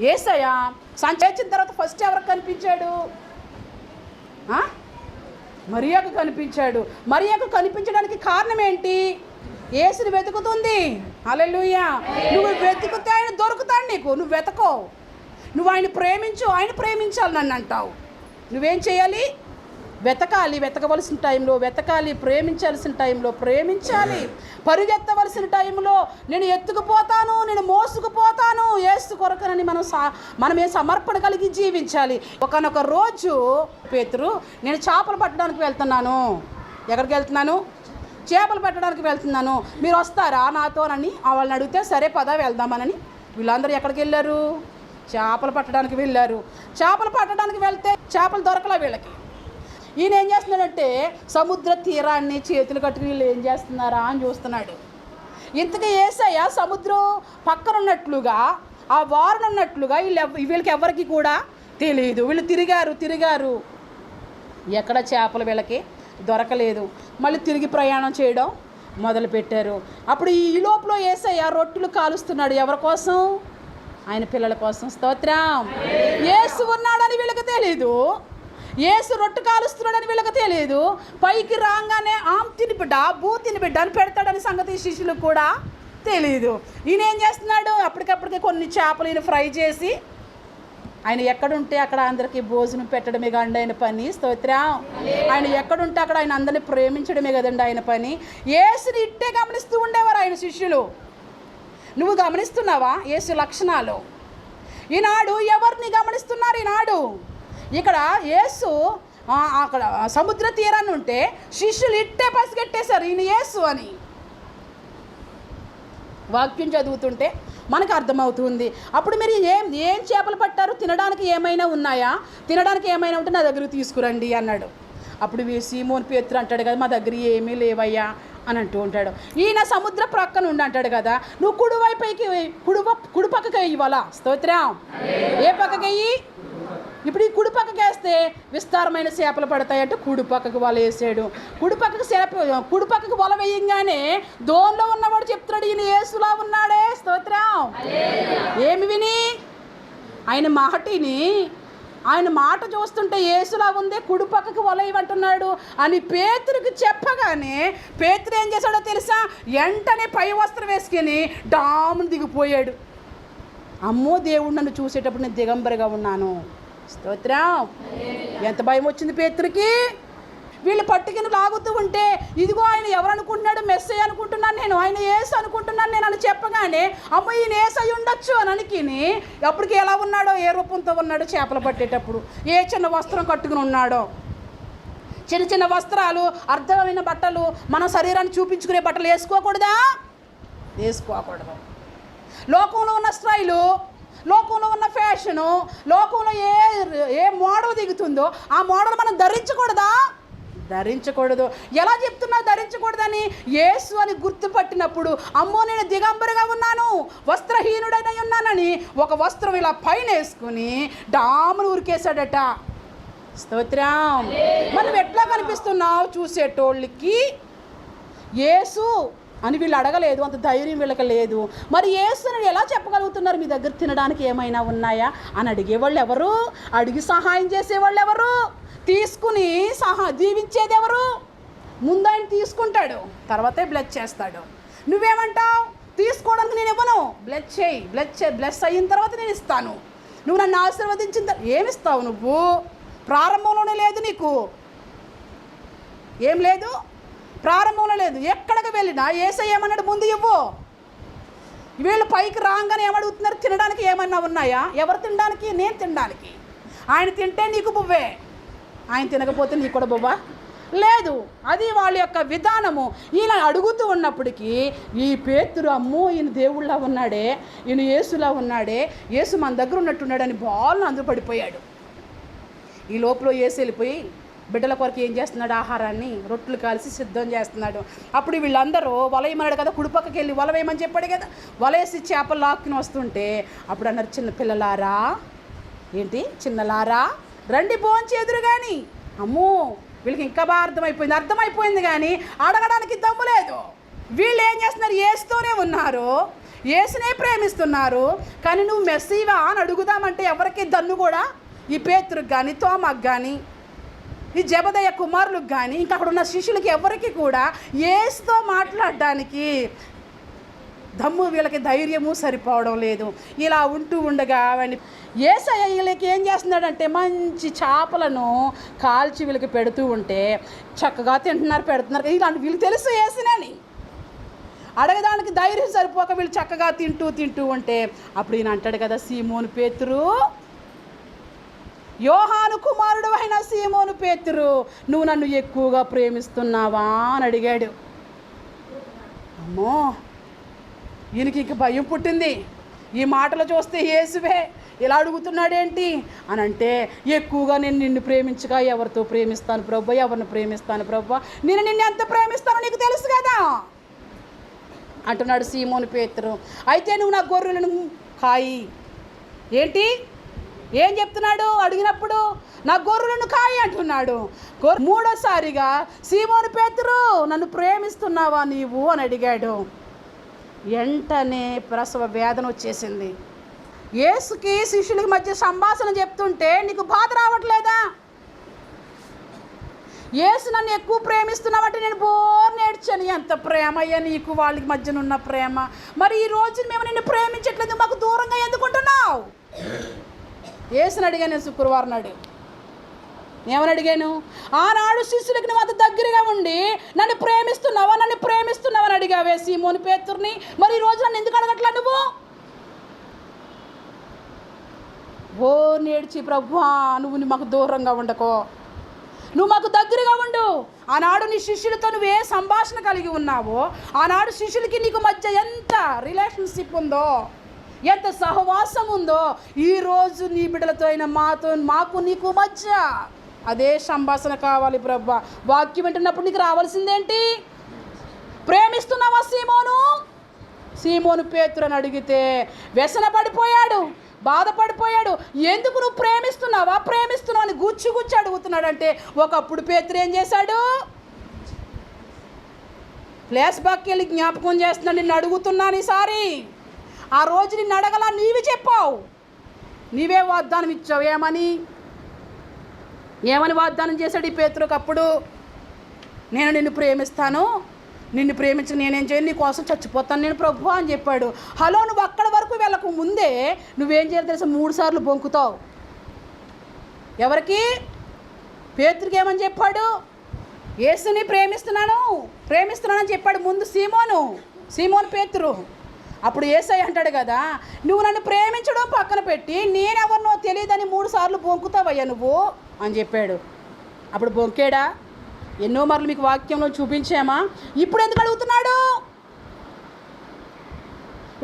ఏసయ్య సంచేచిన తర్వాత ఫస్ట్ ఎవరికి కనిపించాడు? మరియకు కనిపించాడు. మరియకు కనిపించడానికి కారణం ఏంటి? ఏసుని వెతుకుతుంది. అలెలుయ్యా నువ్వు వెతుకుతే ఆయన దొరుకుతాడు నీకు. నువ్వు వెతకో. నువ్వు ఆయన ప్రేమించు ఆయన ప్రేమించాలి నన్ను అంటావు. నువ్వేం చేయాలి? వెతకాలి వెతకవలసిన టైంలో వెతకాలి ప్రేమించాల్సిన టైంలో ప్రేమించాలి పరుగెత్తవలసిన టైంలో నేను ఎత్తుకుపోతాను నేను మోసుకుపోతాను ఏసు కొరకనని మనం సా మనమే సమర్పణ కలిగి జీవించాలి. ఒకనొక రోజు పేతురు నేను చేపలు పట్టడానికి వెళ్తున్నాను. ఎక్కడికి వెళ్తున్నాను? చేపలు పెట్టడానికి వెళ్తున్నాను. మీరు వస్తారా నాతోనని? వాళ్ళని అడిగితే సరే పద వెళ్దామనని. వీళ్ళందరూ ఎక్కడికి వెళ్ళారు? చేపలు పట్టడానికి వెళ్ళారు. చేపలు పట్టడానికి వెళ్తే చేపలు దొరకలే వీళ్ళకి. ఈయన ఏం చేస్తున్నాడంటే సముద్ర తీరాన్ని చేతులు కట్టుకుని వీళ్ళు ఏం చేస్తున్నారా అని చూస్తున్నాడు. ఇంతగా ఏసయ్య సముద్రం పక్కన ఉన్నట్లుగా ఆ వారన ఉన్నట్లుగా వీళ్ళు వీళ్ళకి ఎవరికి కూడా తెలియదు వీళ్ళు తిరిగారు తిరిగారు. ఎక్కడ చేపలు వీళ్ళకి దొరకలేదు. మళ్ళీ తిరిగి ప్రయాణం చేయడం మొదలుపెట్టారు. అప్పుడు ఈ లోపల ఏసయ్య రొట్టెలు కాలుస్తున్నాడు. ఎవరి కోసం? ఆయన పిల్లల కోసం. స్తోత్రం. ఏసు ఉన్నాడని వీళ్ళకి తెలీదు. ఏసు రొట్టె కాలుస్తున్నాడని వీళ్ళకి తెలియదు పైకి రాగానే ఆమ్ తిని బిడ్డ బూ తిని బిడ్డ అని పెడతాడని సంగతి శిష్యులు శిష్యులకు కూడా తెలియదు ఈయన ఏం చేస్తున్నాడు? అప్పటికప్పటికి కొన్ని చేపలు ఈయన ఫ్రై చేసి ఆయన ఎక్కడుంటే అక్కడ అందరికీ భోజనం పెట్టడమే కదండి ఆయన పని. స్తోత్రం. ఆయన ఎక్కడుంటే అక్కడ ఆయన అందరిని ప్రేమించడమే కదండి ఆయన పని. ఏసుని ఇట్టే గమనిస్తూ ఉండేవారు ఆయన శిష్యులు. నువ్వు గమనిస్తున్నావా? ఏసు లక్షణాలు. ఈనాడు ఎవరిని గమనిస్తున్నారు ఈనాడు? ఇక్కడ యేసు అక్కడ సముద్ర తీరాన్ని ఉంటే శిష్యులు ఇట్టే పసిగట్టేశారు ఈయన యేసు అని. వాక్యం చదువుతుంటే మనకు అర్థమవుతుంది. అప్పుడు మీరు ఏం ఏం చేపలు పట్టారు? తినడానికి ఏమైనా ఉన్నాయా? తినడానికి ఏమైనా ఉంటే నా దగ్గరకు తీసుకురండి అన్నాడు. అప్పుడు సీమోన్ పేతురు అంటాడు కదా మా దగ్గర ఏమీ లేవయ్యా అని అంటూ ఉంటాడు. ఈయన సముద్ర ప్రక్కన ఉండి అంటాడు కదా నువ్వు కుడివైపుకి కుడివ కుడి పక్కకి వాళ్ళ స్తోత్రం. ఏ పక్కకి వెయ్యి? ఇప్పుడు ఈ కుడి పక్కకి వేస్తే విస్తారమైన చేపలు పడతాయంటే కుడి పక్కకు వల వేసాడు. కుడి పక్కకు చేప కుడి పక్కకు వల వేయంగానే దోన్లో ఉన్నవాడు చెప్తున్నాడు ఈయన యేసులా ఉన్నాడే. స్తోత్రం. ఏమి విని? ఆయన మాటిని ఆయన మాట చూస్తుంటే యేసులా ఉంది కుడి పక్కకు వల ఇవ్వంటున్నాడు అని పేతురికి చెప్పగానే పేతురు ఏం చేశాడో తెలుసా? వెంటనే పై వస్త్రం వేసుకుని డామును దిగిపోయాడు. అమ్మో దేవుడు నన్ను చూసేటప్పుడు నేను దిగంబరిగా ఉన్నాను. స్తోత్రం. ఎంత భయం వచ్చింది పేతురికి? వీళ్ళు పట్టుకుని లాగుతూ ఉంటే ఇదిగో ఆయన ఎవరు అనుకుంటున్నాడు మెస్సే అనుకుంటున్నాను నేను ఆయన ఏసు అనుకుంటున్నాను నేను అని చెప్పగానే అమ్మ ఈయన ఏసై అయి ఉండొచ్చు అని అనికిని. అప్పటికి ఎలా ఉన్నాడో ఏ రూపంతో ఉన్నాడో చేపలు పట్టేటప్పుడు ఏ చిన్న వస్త్రం కట్టుకుని ఉన్నాడో. చిన్న చిన్న వస్త్రాలు అర్థమైన బట్టలు మన శరీరాన్ని చూపించుకునే బట్టలు వేసుకోకూడదా? వేసుకోకూడదు. లోకంలో ఉన్న స్టైలు లోకంలో ఉన్న ఫ్యాషను లోకంలో ఏ ఏ మోడల్ దిగుతుందో ఆ మోడల్ మనం ధరించకూడదా? ధరించకూడదు. ఎలా చెప్తున్నా ధరించకూడదని? యేసు అని గుర్తుపట్టినప్పుడు అమ్మో నేను దిగంబరిగా ఉన్నాను వస్త్రహీనుడైన ఉన్నానని ఒక వస్త్రం ఇలా పైన వేసుకుని డామును ఉరికేశాడట. స్తోత్రం. మనం ఎట్లా కనిపిస్తున్నావు? చూసేటోళ్ళకి యేసు అని వీళ్ళు అడగలేదు అంత ధైర్యం వీళ్ళకి లేదు. మరి ఏసుని ఎలా చెప్పగలుగుతున్నారు మీ దగ్గర తినడానికి ఏమైనా ఉన్నాయా? అని అడిగేవాళ్ళు ఎవరు? అడిగి సహాయం చేసేవాళ్ళు ఎవరు? తీసుకుని సహా దీవించేది ఎవరు? ముందు ఆయన తీసుకుంటాడు తర్వాతే బ్లెస్ చేస్తాడు. నువ్వేమంటావు? తీసుకోవడానికి నేను ఇవ్వను. బ్లెస్ చేయి బ్లెస్ చే బ్లెస్ అయిన తర్వాత నేను ఇస్తాను. నువ్వు నన్ను ఆశీర్వదించిన తర్వాత ఏమిస్తావు నువ్వు? ప్రారంభంలోనే లేదు నీకు. ఏం లేదు? ప్రారంభంలో లేదు. ఎక్కడికి వెళ్ళినా ఏసై ఏమన్నాడు? ముందు ఇవ్వు. వీళ్ళు పైకి రాగానే ఏమడుగుతున్నారు? తినడానికి ఏమన్నా ఉన్నాయా? ఎవరు తినడానికి? నేను తినడానికి. ఆయన తింటే నీకు బువ్వే. ఆయన తినకపోతే నీకు కూడా బువ్వా? లేదు. అది వాళ్ళ యొక్క విధానము. ఈయన అడుగుతూ ఉన్నప్పటికీ ఈ పేతురు అమ్మో ఈయన దేవుళ్ళ ఉన్నాడే ఈయన యేసులా ఉన్నాడే యేసు మన దగ్గర ఉన్నట్టున్నాడని బాల్ని అందరూ పడిపోయాడు. ఈ లోపల ఏసు వెళ్ళిపోయి బిడ్డల కొరకు ఏం చేస్తున్నాడు? ఆహారాన్ని రొట్టెలు కలిసి సిద్ధం చేస్తున్నాడు. అప్పుడు వీళ్ళందరూ వలయమన్నాడు కదా కుడిపక్కకి వెళ్ళి వల వేయమని చెప్పాడు కదా. వలేసి చేపలు లాక్కుని వస్తుంటే అప్పుడు అన్నారు చిన్న పిల్లలారా ఏంటి? చిన్నలారా రండి భోంచేదురు కానీ అమ్మో వీళ్ళకి ఇంకా బాగా అర్థమైపోయింది. అర్థమైపోయింది కానీ అడగడానికి దమ్ము లేదు. వీళ్ళు ఏం చేస్తున్నారు? ఏస్తూనే ఉన్నారు. ఏసునే ప్రేమిస్తున్నారు. కానీ నువ్వు మెస్సీవా అని అడుగుదామంటే ఎవరికి దన్ను కూడా? ఈ పేతురుకు కానీ తోమకు కానీ ఈ జబదయ్య కుమారులకు కానీ ఇంకా అక్కడ ఉన్న శిష్యులకి ఎవరికి కూడా ఏసుతో మాట్లాడడానికి దమ్ము వీళ్ళకి ధైర్యము సరిపోవడం లేదు. ఇలా ఉంటూ ఉండగా అవన్నీ ఏసయ్య వీళ్ళకి ఏం చేస్తున్నాడంటే మంచి చేపలను కాల్చి వీళ్ళకి పెడుతూ ఉంటే చక్కగా తింటున్నారు పెడుతున్నారు. ఇలాంటి వీళ్ళు తెలుసు వేసినని అడగడానికి ధైర్యం సరిపోక వీళ్ళు చక్కగా తింటూ తింటూ ఉంటే అప్పుడు ఈయన అంటాడు కదా సీమోను పేతురు యోహాను కుమారుడు అయిన సీమోను పేతురు నువ్వు నన్ను ఎక్కువగా ప్రేమిస్తున్నావా? అని అడిగాడు. అమ్మో! ఈయనకి ఇంక భయం పుట్టింది. ఈ మాటలు చూస్తే యేసువే ఇలా అడుగుతున్నాడేంటి? అని అంటే ఎక్కువగా నేను నిన్ను ప్రేమించగా ఎవరితో ప్రేమిస్తాను ప్రభు? ఎవరిని ప్రేమిస్తాను ప్రభు? నేను నిన్ను ఎంత ప్రేమిస్తానో నీకు తెలుసు కదా? అంటున్నాడు సీమోని పేతురు. అయితే నువ్వు నా గొర్రెలను కాయి. ఏంటి? ఏం చెప్తున్నాడు? అడిగినప్పుడు నా గొర్రెలను కాయి అంటున్నాడు. మూడోసారిగా సీమోను పేతురు నన్ను ప్రేమిస్తున్నావా నీవు? అని అడిగాడు. వెంటనే ప్రసవ వేదన వచ్చేసింది. యేసుకి శిష్యులకి మధ్య సంభాషణ చెప్తుంటే నీకు బాధ రావట్లేదా? యేసు నన్ను ఎక్కువ ప్రేమిస్తున్నావంటే నేను బోర్ నేర్చాను ఎంత ప్రేమ. అయ్యా నీకు వాళ్ళకి మధ్యన ఉన్న ప్రేమ. మరి ఈ రోజు మేము నిన్ను ప్రేమించట్లేదు మాకు దూరంగా ఎందుకుంటున్నావు యేసుని అడిగాను నేను శుక్రవారం నాడు ఏమని అడిగాను? ఆనాడు శిష్యులకి నువ్వు అంత దగ్గరగా ఉండి నన్ను ప్రేమిస్తున్నావా? నన్ను ప్రేమిస్తున్నావా అని అడిగావే సీమోని పేతుర్ని. మరి ఈ రోజు నన్ను ఎందుకు అడగట్లా నువ్వు? ఓ నేడ్చి ప్రభువా నువ్వు మాకు దూరంగా ఉండకో. నువ్వు మాకు దగ్గరగా ఉండు. ఆనాడు నీ శిష్యులతో నువ్వు ఏ సంభాషణ కలిగి ఉన్నావో ఆనాడు శిష్యులకి నీకు మధ్య ఎంత రిలేషన్షిప్ ఉందో ఎంత సహవాసం ఉందో ఈరోజు నీ బిడ్డలతో అయిన మాతో మాకు నీకు మధ్య. అదే సంభాషణ కావాలి ప్రభా. వాక్యం వింటున్నప్పుడు నీకు రావాల్సిందేంటి? ప్రేమిస్తున్నావా సీమోను? సీమోను పేతురని అడిగితే వ్యసన పడిపోయాడు బాధపడిపోయాడు. ఎందుకు నువ్వు ప్రేమిస్తున్నావా? ప్రేమిస్తున్నావు అని గుచ్చి గుచ్చి అడుగుతున్నాడంటే ఒకప్పుడు పేతురు ఏం చేశాడు? ప్లేస్ బాక్కి వెళ్ళి జ్ఞాపకం చేస్తున్నాడు నిన్ను అడుగుతున్నాను ఈసారి. ఆ రోజు నిన్ను అడగలా నీవి చెప్పావు. నీవే వాగ్దానం ఇచ్చావు. ఏమని? ఏమని వాగ్దానం చేశాడు ఈ పేతురుకు అప్పుడు? నేను నిన్ను ప్రేమిస్తాను. నిన్ను ప్రేమించి నేనేం చేయను. నీ కోసం చచ్చిపోతాను. నేను ప్రభు అని చెప్పాడు. హలో నువ్వు అక్కడ వరకు వెళ్ళకు ముందే నువ్వేం చేయాలి తెలుసు? మూడు సార్లు బొంకుతావు. ఎవరికి? పేతురికి ఏమని చెప్పాడు? యేసుని ప్రేమిస్తున్నాను ప్రేమిస్తున్నానని చెప్పాడు ముందు సీమోను. సీమోను పేతురు. అప్పుడు ఏసై అంటాడు కదా నువ్వు నన్ను ప్రేమించడం పక్కన పెట్టి నేనెవరినో తెలియదని మూడు సార్లు బొంకుతావయ్యా నువ్వు? అని చెప్పాడు. అప్పుడు బొంకేడా ఎన్నో మార్లు మీకు వాక్యంలో చూపించామా? ఇప్పుడు ఎందుకు అడుగుతున్నాడు?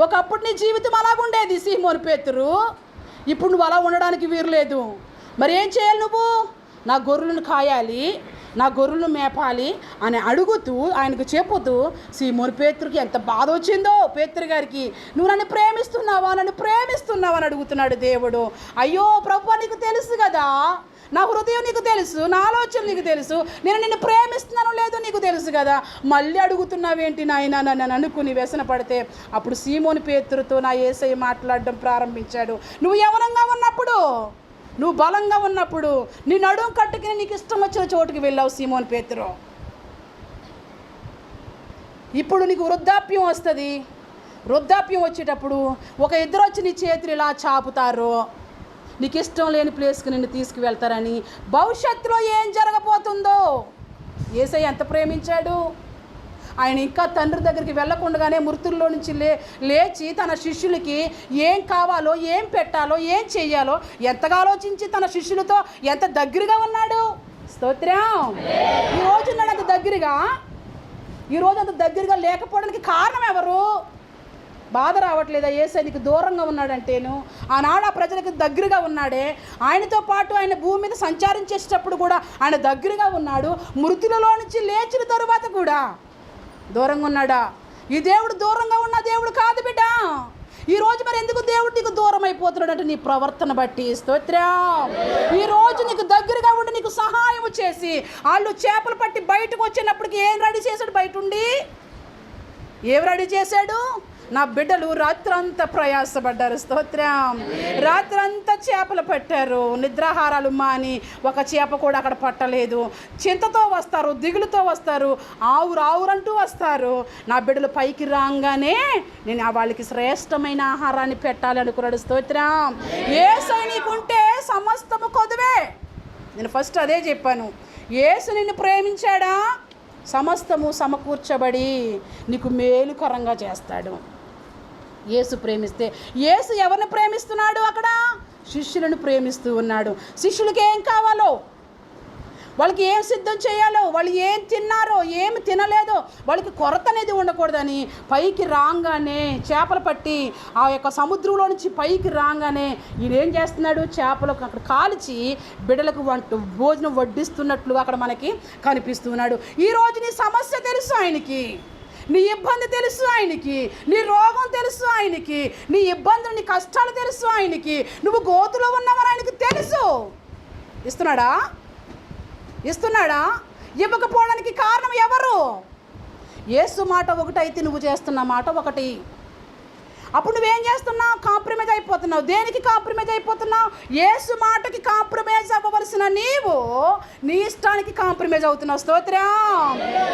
ఒకప్పుడు నీ జీవితం అలాగుండేది సీమోని పేతురు. ఇప్పుడు నువ్వు అలా ఉండడానికి వీరలేదు మరి ఏం చేయాలి నువ్వు? నా గొర్రెలను కాయాలి. నా గొర్రెలు మేపాలి అని అడుగుతూ ఆయనకు చెప్పుతూ సీమోని పేతురికి ఎంత బాధ వచ్చిందో పేతురు గారికి. నువ్వు నన్ను ప్రేమిస్తున్నావా? నన్ను ప్రేమిస్తున్నావా? అని అడుగుతున్నాడు దేవుడు. అయ్యో ప్రభు నీకు తెలుసు కదా. నా హృదయం నీకు తెలుసు. నా ఆలోచన నీకు తెలుసు. నేను నిన్ను ప్రేమిస్తున్నాను లేదో నీకు తెలుసు కదా. మళ్ళీ అడుగుతున్నావేంటి నాయన? నన్ను అనుకుని వ్యసన పడితే అప్పుడు సీమోని పేతురుతో నా ఏసై మాట్లాడడం ప్రారంభించాడు. నువ్వు యవనంగా ఉన్నప్పుడు నువ్వు బలంగా ఉన్నప్పుడు నీ నడుం కట్టుకుని నీకు ఇష్టం వచ్చిన చోటుకి వెళ్ళావు సీమోన్ పేతురు. ఇప్పుడు నీకు వృద్ధాప్యం వస్తుంది. వృద్ధాప్యం వచ్చేటప్పుడు ఒక ఇద్దరు వచ్చి నీ చేతులు ఇలా చాపుతారు. నీకు ఇష్టం లేని ప్లేస్కి నిన్ను తీసుకువెళ్తారని భవిష్యత్తులో ఏం జరగబోతుందో ఏసై ఎంత ప్రేమించాడు? ఆయన ఇంకా తండ్రి దగ్గరికి వెళ్ళకుండానే మృతుల్లో నుంచి లే లేచి తన శిష్యులకి ఏం కావాలో ఏం పెట్టాలో ఏం చేయాలో ఎంతగా ఆలోచించి తన శిష్యులతో ఎంత దగ్గరగా ఉన్నాడు? స్తోత్రం. ఈరోజు ఉన్నాడు అంత దగ్గరగా ఈరోజు అంత దగ్గరగా లేకపోవడానికి కారణం ఎవరు? బాధ రావట్లేదా? ఏసై నీకు దూరంగా ఉన్నాడంటేను ఆనాడు ఆ ప్రజలకు దగ్గరగా ఉన్నాడే. ఆయనతో పాటు ఆయన భూమి మీద సంచారం చేసేటప్పుడు కూడా ఆయన దగ్గరగా ఉన్నాడు. మృతులలో నుంచి లేచిన తరువాత కూడా దూరంగా ఉన్నాడా? ఈ దేవుడు దూరంగా ఉన్న దేవుడు కాదు బిడ్డ. ఈ రోజు మరి ఎందుకు దేవుడు నీకు దూరం అయిపోతున్నాడు అంటే నీ ప్రవర్తన బట్టి స్తోత్రం. ఈ రోజు నీకు దగ్గరగా ఉండి నీకు సహాయం చేసి వాళ్ళు చేపలు పట్టి బయటకు వచ్చినప్పటికి ఏం రెడీ చేశాడు బయట ఉండి? ఏం రెడీ చేశాడు? నా బిడ్డలు రాత్రంతా ప్రయాసపడ్డారు. స్తోత్రం. రాత్రంతా చేపలు పట్టారు. నిద్రాహారాలు మాని ఒక చేప కూడా అక్కడ పట్టలేదు. చింతతో వస్తారు దిగులుతో వస్తారు ఆవురు ఆవురంటూ వస్తారు. నా బిడ్డలు పైకి రాగానే నేను వాళ్ళకి శ్రేష్టమైన ఆహారాన్ని పెట్టాలి అనుకున్నాడు. స్తోత్రం. ఏ సైనికుంటే సమస్తము కొదువే. నేను ఫస్ట్ అదే చెప్పాను. యేసు నిన్ను ప్రేమించాడా? సమస్తము సమకూర్చబడి నీకు మేలుకరంగా చేస్తాడు. యేసు ప్రేమిస్తే యేసు ఎవరిని ప్రేమిస్తున్నాడు అక్కడ? శిష్యులను ప్రేమిస్తూ ఉన్నాడు. శిష్యులకి ఏం కావాలో? వాళ్ళకి ఏం సిద్ధం చేయాలో? వాళ్ళు ఏం తిన్నారో? ఏమి తినలేదో? వాళ్ళకి కొరత అనేది ఉండకూడదని పైకి రాగానే చేపలు పట్టి ఆ యొక్క సముద్రంలో నుంచి పైకి రాగానే ఈయన ఏం చేస్తున్నాడు? చేపలకు అక్కడ కాల్చి బిడ్డలకు వంట భోజనం వడ్డిస్తున్నట్లు అక్కడ మనకి కనిపిస్తున్నాడు ఈరోజు నీ సమస్య తెలుసు ఆయనకి. నీ ఇబ్బంది తెలుసు ఆయనకి నీ రోగం తెలుసు ఆయనకి నీ ఇబ్బందులు నీ కష్టాలు తెలుసు ఆయనకి. నువ్వు గోతులో ఉన్నావని ఆయనకి తెలుసు. ఇస్తున్నాడా? ఇస్తున్నాడా? ఇవ్వకపోవడానికి కారణం ఎవరు? ఏసు మాట ఒకటైతే నువ్వు చేస్తున్న మాట ఒకటి. అప్పుడు నువ్వేం చేస్తున్నావు? కాంప్రమైజ్ అయిపోతున్నావు. దేనికి కాంప్రమైజ్ అయిపోతున్నావు? ఏసు మాటకి కాంప్రమైజ్ అవ్వవలసిన నీవు నీ ఇష్టానికి కాంప్రమైజ్ అవుతున్నావు. స్తోత్రం.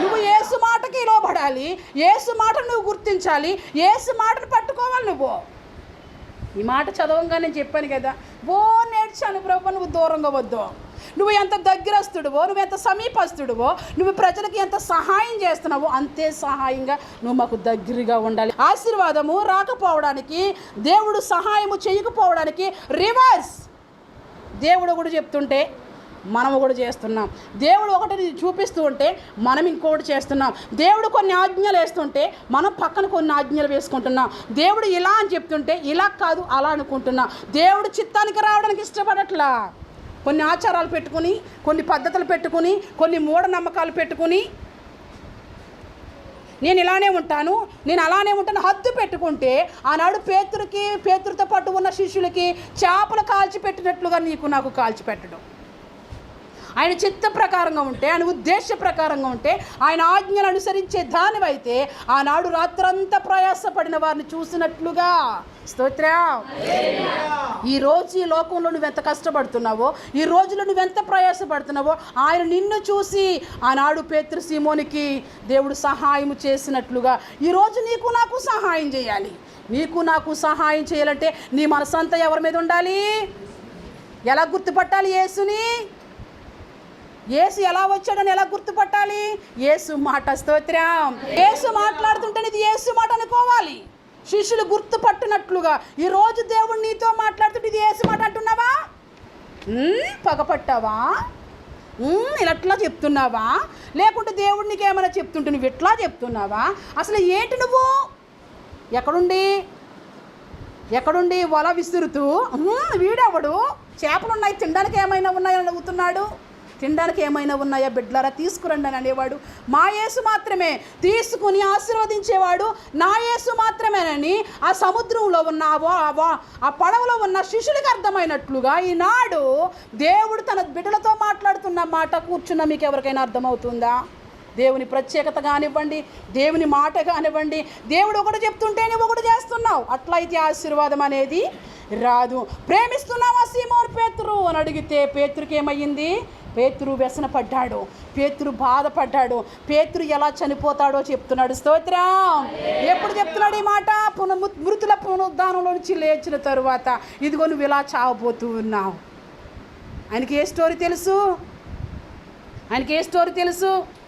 నువ్వు ఏసు మాటకి లోబడాలి. ఏసు మాటను నువ్వు గుర్తించాలి. ఏసు మాటను పట్టుకోవాలి నువ్వు. ఈ మాట చదవంగా నేను చెప్పాను కదా. ఓ నేర్చాను ప్రభు నువ్వు దూరంగా వద్దు. నువ్వు ఎంత దగ్గరస్తుడువో నువ్వు ఎంత సమీపస్తుడువో నువ్వు ప్రజలకు ఎంత సహాయం చేస్తున్నావో అంతే సహాయంగా నువ్వు మాకు దగ్గరగా ఉండాలి. ఆశీర్వాదము రాకపోవడానికి దేవుడు సహాయము చేయకపోవడానికి రివర్స్ దేవుడు కూడా చెప్తుంటే మనము కూడా చేస్తున్నాం. దేవుడు ఒకటి చూపిస్తూ ఉంటే మనం ఇంకోటి చేస్తున్నాం. దేవుడు కొన్ని ఆజ్ఞలు వేస్తుంటే మనం పక్కన కొన్ని ఆజ్ఞలు వేసుకుంటున్నాం. దేవుడు ఇలా అని చెప్తుంటే ఇలా కాదు అలా అనుకుంటున్నాం. దేవుడు చిత్తానికి రావడానికి ఇష్టపడట్లా. కొన్ని ఆచారాలు పెట్టుకుని కొన్ని పద్ధతులు పెట్టుకుని కొన్ని మూఢనమ్మకాలు పెట్టుకుని నేను ఇలానే ఉంటాను నేను అలానే ఉంటాను హద్దు పెట్టుకుంటే ఆనాడు పేతురికి పేతురితో పాటు ఉన్న శిష్యులకి చేపలు కాల్చి పెట్టినట్లుగా నీకు నాకు కాల్చిపెట్టడం ఆయన చిత్త ప్రకారంగా ఉంటే ఆయన ఉద్దేశ ప్రకారంగా ఉంటే ఆయన ఆజ్ఞలు అనుసరించే దానివైతే ఆనాడు రాత్రంతా ప్రయాసపడిన వారిని చూసినట్లుగా. స్తోత్రం. ఈ రోజు ఈ లోకంలో నువ్వెంత కష్టపడుతున్నావో ఈ రోజులో నువ్వెంత ప్రయాసపడుతున్నావో ఆయన నిన్ను చూసి ఆనాడు పేతృ సీమోనికి దేవుడు సహాయం చేసినట్లుగా. ఈరోజు నీకు నాకు సహాయం చేయాలి. నీకు నాకు సహాయం చేయాలంటే నీ మనసంతా ఎవరి మీద ఉండాలి? ఎలా గుర్తుపట్టాలి యేసుని? ఏసు ఎలా వచ్చాడని ఎలా గుర్తుపట్టాలి? ఏసు మాట స్తోత్రం. ఏసు మాట్లాడుతుంటే ఇది ఏసు మాట అనుకోవాలి. శిష్యులు గుర్తుపట్టినట్లుగా ఈరోజు దేవుడు నీతో మాట్లాడుతుంటే ఇది యేసు మాట అంటున్నావా? పగపట్టావా? ఉమ్, ఇలా చెప్తున్నావా? లేకుంటే దేవుడు ఏమైనా చెప్తుంటే నువ్వు ఇట్లా చెప్తున్నావా? అసలు ఏంటి నువ్వు? ఎక్కడుండి? ఎక్కడుండి? వల విసురుతూ? వీడెవడు? చేపలు ఉన్నాయి తినడానికి ఏమైనా ఉన్నాయని అడుగుతున్నాడు. తినడానికి ఏమైనా ఉన్నాయా బిడ్డలారా? తీసుకురండి అని అనేవాడు. మా యేసు మాత్రమే తీసుకుని ఆశీర్వదించేవాడు. నా యేసు మాత్రమేనని ఆ సముద్రంలో ఉన్న ఆ వా- వా- ఆ పడవలో ఉన్న శిష్యులకు అర్థమైనట్లుగా ఈనాడు దేవుడు తన బిడ్డలతో మాట్లాడుతున్న మాట కూర్చున్న మీకు ఎవరికైనా అర్థమవుతుందా? దేవుని ప్రత్యేకత కానివ్వండి దేవుని మాట కానివ్వండి దేవుడు ఒకటి చెప్తుంటే నువ్వు ఒకటి చేస్తున్నావు. అట్లయితే ఆశీర్వాదం అనేది రాదు. ప్రేమిస్తున్నావా సీమోర్ పేతురు? అని అడిగితే పేతురికి ఏమయ్యింది? పేతురు వ్యసన పడ్డాడు. పేతురు బాధపడ్డాడు. పేతురు ఎలా చనిపోతాడో చెప్తున్నాడు. స్తోత్రం. ఎప్పుడు చెప్తున్నాడు ఈ మాట? పున మృతుల పునరుద్ధానంలో నుంచి లేచిన తరువాత. ఇదిగో నువ్వు ఇలా చావబోతూ ఉన్నావు. ఆయనకి ఏ స్టోరీ తెలుసు? ఆయనకి ఏ స్టోరీ తెలుసు?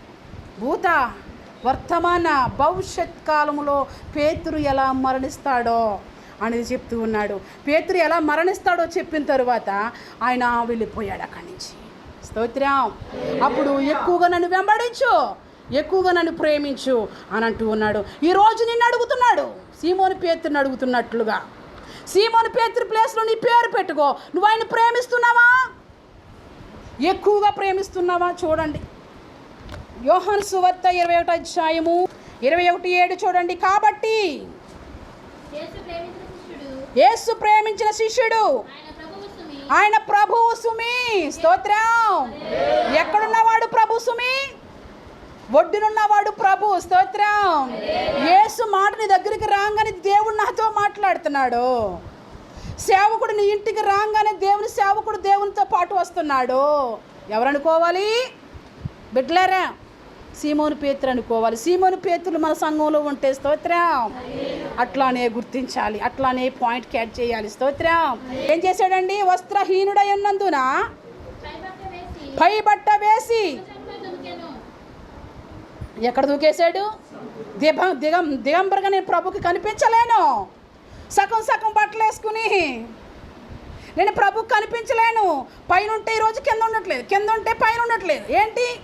భూత వర్తమాన భవిష్యత్ కాలంలో పేతురు ఎలా మరణిస్తాడో అనేది చెప్తూ ఉన్నాడు. పేతురు ఎలా మరణిస్తాడో చెప్పిన తరువాత ఆయన వెళ్ళిపోయాడు అక్కడి నుంచి. స్తోత్రం. అప్పుడు ఎక్కువగా నన్ను వెంబడించు ఎక్కువగా నన్ను ప్రేమించు అని అంటూ ఉన్నాడు. ఈరోజు నిన్ను అడుగుతున్నాడు. సీమోని పేతుని అడుగుతున్నట్లుగా. సీమోని పేతురు ప్లేస్లో నీ పేరు పెట్టుకో. నువ్వు ఆయన ప్రేమిస్తున్నావా? ఎక్కువగా ప్రేమిస్తున్నావా? చూడండి. యోహాను సువార్త ఇరవై ఒకటి అధ్యాయము. ఇరవై ఒకటి ఏడు చూడండి. కాబట్టి యేసు ప్రేమించిన శిష్యుడు. ఆయన ప్రభువు సుమి ఆయన ప్రభు సుమి స్తోత్రం. ఎక్కడున్నవాడు ప్రభు సుమి ఒడ్డునున్నవాడు ప్రభు. స్తోత్రం. యేసు మాట నీ దగ్గరికి రాగానే దేవుడు నాతో మాట్లాడుతున్నాడు. సేవకుడు నీ ఇంటికి రాగానే దేవుని సేవకుడు దేవునితో పాటు వస్తున్నాడు. ఎవరనుకోవాలి బిడ్డలారా? సీమోను పేతురు అనుకోవాలి. సీమోను పేతులు మన సంఘంలో ఉంటే స్తోత్రం. అట్లానే గుర్తించాలి. అట్లానే పాయింట్ క్యాచ్ చేయాలి. స్తోత్రం. ఏం చేశాడండి? వస్త్రహీనుడై ఉన్నందున పైబట్ట వేసి పై బట్ట వేసి ఎక్కడ దూకేశాడు? దిగ దిగం దిగంబరగా నేను ప్రభుకి కనిపించలేను. సగం సగం బట్టలు వేసుకుని నేను ప్రభుకి కనిపించలేను. పైన ఉంటే ఈరోజు కింద ఉండట్లేదు. కింద ఉంటే పైన ఉండట్లేదు. ఏంటి?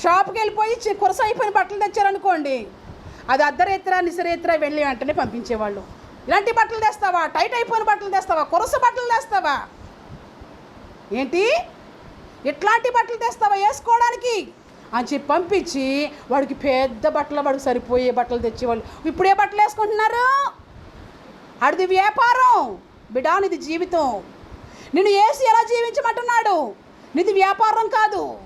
షాప్కి వెళ్ళిపోయి కురస అయిపోయిన బట్టలు తెచ్చారనుకోండి. అది అర్ధరేత్ర నిసరేత్ర వెళ్ళి వెంటనే పంపించేవాళ్ళు. ఇలాంటి బట్టలు తెస్తావా? టైట్ అయిపోయిన బట్టలు తెస్తావా? కురస బట్టలు తెస్తావా? ఏంటి? ఇట్లాంటి బట్టలు తెస్తావా వేసుకోవడానికి? అని చెప్పి పంపించి వాడికి పెద్ద బట్టలు వాడికి సరిపోయే బట్టలు తెచ్చేవాళ్ళు. ఇప్పుడు ఏ బట్టలు వేసుకుంటున్నారు? అడిది వ్యాపారం. బిడా నీది జీవితం. నిన్ను ఏసి ఎలా జీవించమంటున్నాడు? నీది వ్యాపారం కాదు.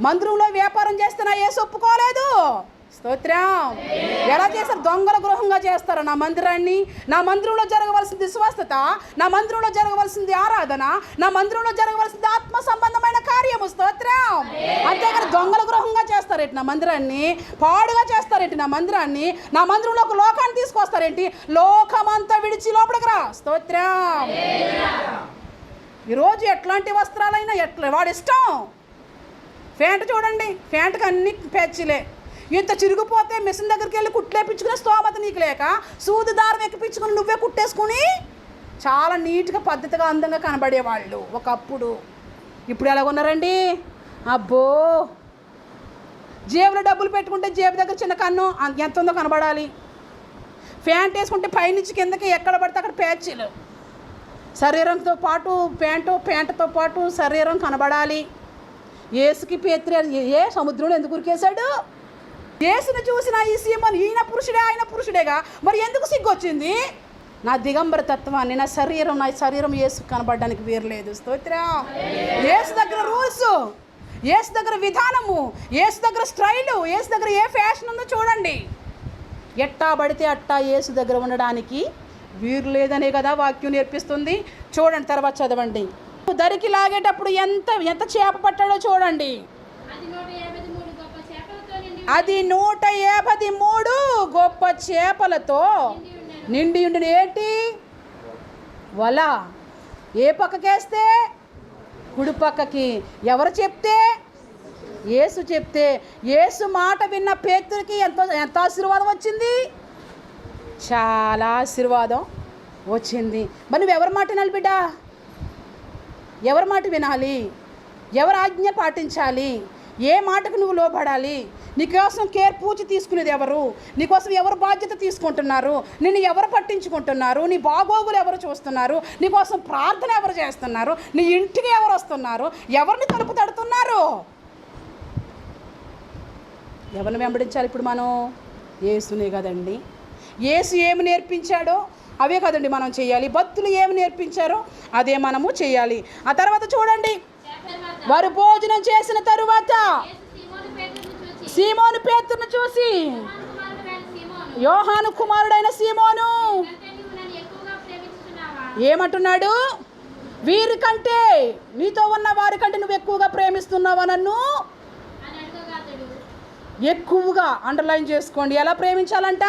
మందిరంలో వ్యాపారం చేస్తే నా ఏసు ఒప్పుకోలేదు. స్తోత్రం. ఎలా చేస్తారు? దొంగల గృహంగా చేస్తారు నా మందిరాన్ని. నా మందిరంలో జరగవలసింది స్వస్థత నా మందిరంలో జరగవలసింది ఆరాధన. నా మందిరంలో జరగవలసింది ఆత్మ సంబంధమైన కార్యము. స్తోత్రం. అంతేగాని దొంగల గృహంగా చేస్తారేంటి నా మందిరాన్ని? పాడుగా చేస్తారేంటి నా మందిరాన్ని? నా మందిరంలో ఒక లోకాన్ని తీసుకొస్తారేంటి? లోకమంతా విడిచి లోపలికి రా. స్తోత్రం. ఈరోజు ఎట్లాంటి వస్త్రాలైనా ఎట్లా వాడిష్టం ఇష్టం ప్యాంట్ చూడండి. ప్యాంట్కి అన్ని పెచ్చిలే ఇంత చిరిగిపోతే మిషన్ దగ్గరికి వెళ్ళి కుట్లేపించుకునే స్తోమత నీకు లేక సూది దారం ఎక్కిపించుకుని నువ్వే కుట్టేసుకుని చాలా నీట్గా పద్ధతిగా అందంగా కనబడేవాళ్ళు ఒకప్పుడు. ఇప్పుడు ఎలా ఉన్నారండి? అబ్బో! జేబులో డబ్బులు పెట్టుకుంటే జేబు దగ్గర చిన్న కన్ను ఎంత ఉందో కనబడాలి. ప్యాంట్ వేసుకుంటే పైనుంచి కిందకి ఎక్కడ పడితే అక్కడ ప్యాచీలు శరీరంతో పాటు ప్యాంటు ప్యాంటుతో పాటు శరీరం కనబడాలి. ఏసుకి పేత్రి ఏ సముద్రంలో ఎందుకు ఉరికేశాడు? ఏసును చూసిన ఈ సీమను ఈయన పురుషుడే ఆయన పురుషుడేగా. మరి ఎందుకు సిగ్గొచ్చింది? నా దిగంబర తత్వాన్ని నా శరీరం నా శరీరం ఏసు కనబడడానికి వీరలేదు. స్తోత్ర. ఏసు దగ్గర రూల్స్ ఏసు దగ్గర విధానము ఏసు దగ్గర స్టైలు ఏసు దగ్గర ఏ ఫ్యాషన్ ఉందో చూడండి. ఎట్టా పడితే అట్టా ఏసు దగ్గర ఉండడానికి వీరు లేదనే కదా వాక్యం నేర్పిస్తుంది. చూడండి తర్వాత చదవండి. దరికి లాగేటప్పుడు ఎంత ఎంత చేప పట్టాడో చూడండి. అది నూట యాభై మూడు గొప్ప చేపలతో నిండి ఉండిన ఏంటి? వల. ఏ పక్కకేస్తే? కుడి పక్కకి. ఎవరు చెప్తే? యేసు చెప్తే. యేసు మాట విన్న పేతురికి ఎంత ఎంత ఆశీర్వాదం వచ్చింది? చాలా ఆశీర్వాదం వచ్చింది. మరి నువ్వు ఎవరి మాట వినాలి బిడ్డ? ఎవరి మాట వినాలి? ఎవరి ఆజ్ఞ పాటించాలి? ఏ మాటకు నువ్వు లోబడాలి? నీకోసం కేర్ పూచి తీసుకునేది ఎవరు? నీకోసం ఎవరు బాధ్యత తీసుకుంటున్నారు? నిన్ను ఎవరు పట్టించుకుంటున్నారు? నీ బాగోగులు ఎవరు చూస్తున్నారు? నీకోసం ప్రార్థన ఎవరు చేస్తున్నారు? నీ ఇంటికి ఎవరు వస్తున్నారు? ఎవరిని తలుపు తడుతున్నారు? ఎవరిని వెంబడించాలి ఇప్పుడు మనం? ఏసునే కదండి. యేసు ఏమి నేర్పించాడో? అవే కదండి మనం చేయాలి. భక్తులు ఏమి నేర్పించారో అదే మనము చేయాలి. ఆ తర్వాత చూడండి. వారు భోజనం చేసిన తరువాత సీమోను పేతురును చూసి యోహాను కుమారుడైన సీమోను కంటే ఏమంటున్నాడు? వీరికంటే నీతో ఉన్న వారికంటే నువ్వు ఎక్కువగా ప్రేమిస్తున్నావా నన్ను? ఎక్కువగా అండర్లైన్ చేసుకోండి. ఎలా ప్రేమించాలంట?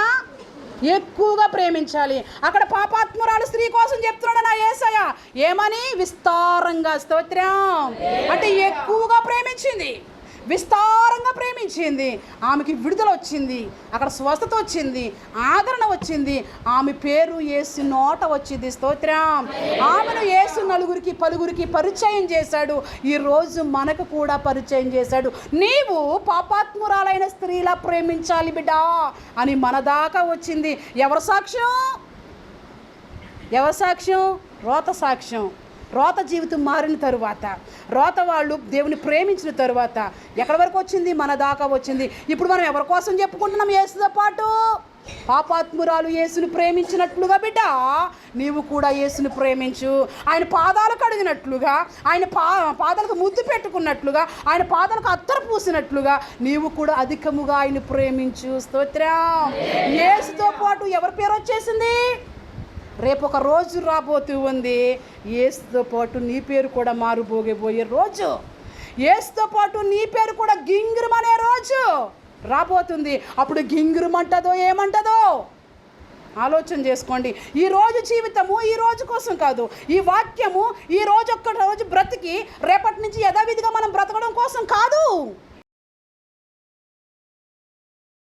ఎక్కువగా ప్రేమించాలి. అక్కడ పాపాత్మురాలు స్త్రీ కోసం చెప్తున్నాడు నా ఏసయ ఏమని? విస్తారంగా స్తోత్రం. అంటే ఎక్కువగా ప్రేమించింది. విస్తారంగా ప్రేమించింది. ఆమెకి విడుదల వచ్చింది. అక్కడ స్వస్థత వచ్చింది. ఆదరణ వచ్చింది. ఆమె పేరు ఏసు నోట వచ్చింది. స్తోత్రం. ఆమెను ఏసు నలుగురికి పలుగురికి పరిచయం చేశాడు. ఈరోజు మనకు కూడా పరిచయం చేశాడు. నీవు పాపాత్మురాలైన స్త్రీలా ప్రేమించాలి బిడ్డా అని మన దాకా వచ్చింది. ఎవరి సాక్ష్యం? ఎవరి సాక్ష్యం? రోత సాక్ష్యం. రోత జీవితం మారిన తరువాత రోత వాళ్ళు దేవుని ప్రేమించిన తరువాత ఎక్కడి వరకు వచ్చింది? మన దాకా వచ్చింది. ఇప్పుడు మనం ఎవరి కోసం చెప్పుకుంటున్నాం? యేసుతో పాటు. పాపాత్మురాలు యేసుని ప్రేమించినట్లుగా బిడ్డ నీవు కూడా యేసుని ప్రేమించు. ఆయన పాదాలు కడిగినట్లుగా ఆయన పా పాదాలకు ముద్దు పెట్టుకున్నట్లుగా ఆయన పాదాలకు అత్తర పూసినట్లుగా నీవు కూడా అధికముగా ఆయన ప్రేమించు. స్తోత్రం. యేసుతో పాటు ఎవరి పేరు వచ్చేసింది? రేపు ఒక రోజు రాబోతూ ఉంది. ఏసుతో పాటు నీ పేరు కూడా మారుబోగిపోయే రోజు. ఏసుతో పాటు నీ పేరు కూడా గింగిరమనే రోజు రాబోతుంది. అప్పుడు గింగిరమంటదో ఏమంటదో ఆలోచన చేసుకోండి. ఈ రోజు జీవితము ఈ రోజు కోసం కాదు. ఈ వాక్యము ఈ రోజు ఒక్క రోజు బ్రతికి రేపటి నుంచి యథావిధిగా మనం బ్రతకడం కోసం కాదు.